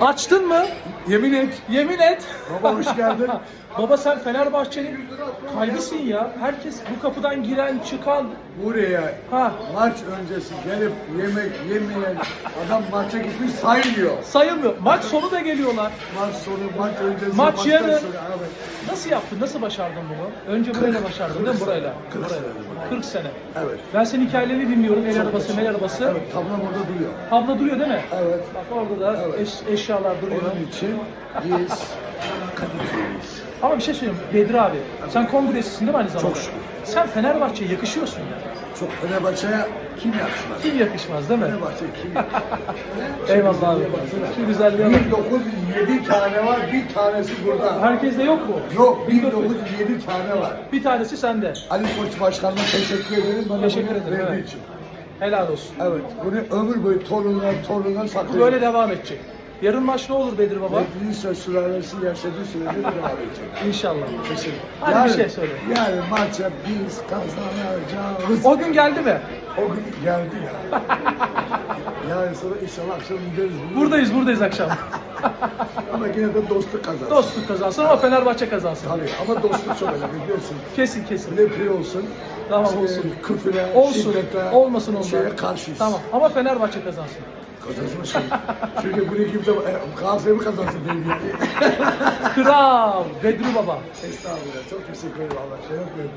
Açtın mı? Yemin et. Yemin et. Baba hoş geldin. Baba sen Fenerbahçe'nin kalbisin ya. Herkes bu kapıdan giren, çıkan. Buraya Ha. maç öncesi gelip yemek yemeyen adam maça gitmiş saymıyor. Sayılmıyor. Maç sonu da geliyorlar. Maç sonu, maç öncesi, Maç maçtan yarın. sonra, evet. Nasıl yaptın? Nasıl başardın bunu? Önce burayla başardın değil mi? Burayla. 40 Burayla. sene. 40 sene. Evet. Ben senin hikayelerini dinliyorum. El arabası, mel arabası. Evet, tablam orada duruyor. Tablo duruyor değil mi? Evet. Bak orada da eş- eşyalar duruyor. Onun için biz. Ama bir şey söyleyeyim. Bedri abi, sen kongresisin değil mi aynı zamanda? Çok şükür. Sen Fenerbahçe'ye yakışıyorsun ya. Çok Fenerbahçe'ye kim yakışmaz? Kim yakışmaz değil mi? Fenerbahçe kim yakışmaz? Eyvallah abi. Şu güzelliğe bak. 1907 tane var, bir tanesi burada. Herkeste yok mu? Yok, 1907 tane var. Bir tanesi sende. Ali Koç Başkanı'na teşekkür ederim. Bana Teşekkür bunu ederim, verdiği evet. için. Helal olsun. Evet, bunu ömür boyu torunlar torunlar saklıyor. böyle devam edecek. Yarın maç ne olur Bedri baba? Bekliyse sülalesi yaşadığı sürece devam edecek. İnşallah. Kesin. Hadi bir şey söyle. Yani maça biz kazanacağız. O gün geldi mi? O gün geldi ya. yani sonra inşallah akşam gideriz. Buradayız, buradayız akşam. Ama yine de dostluk kazansın. Dostluk kazansın ama Fenerbahçe kazansın. Tabii ama dostluk çok önemli biliyorsun. Kesin kesin. Lepri olsun. Tamam, olsun. Küfüre, Olsun. şiddete, Olmasın onlar. Şeye karşıyız. Tamam ama Fenerbahçe kazansın. Kazansın şey. Çünkü bunu kimse e, Galatasaray mı kazansın diye gitti. Kral Bedri baba. Estağfurullah. Çok teşekkür ederim Allah. Şeref verdim.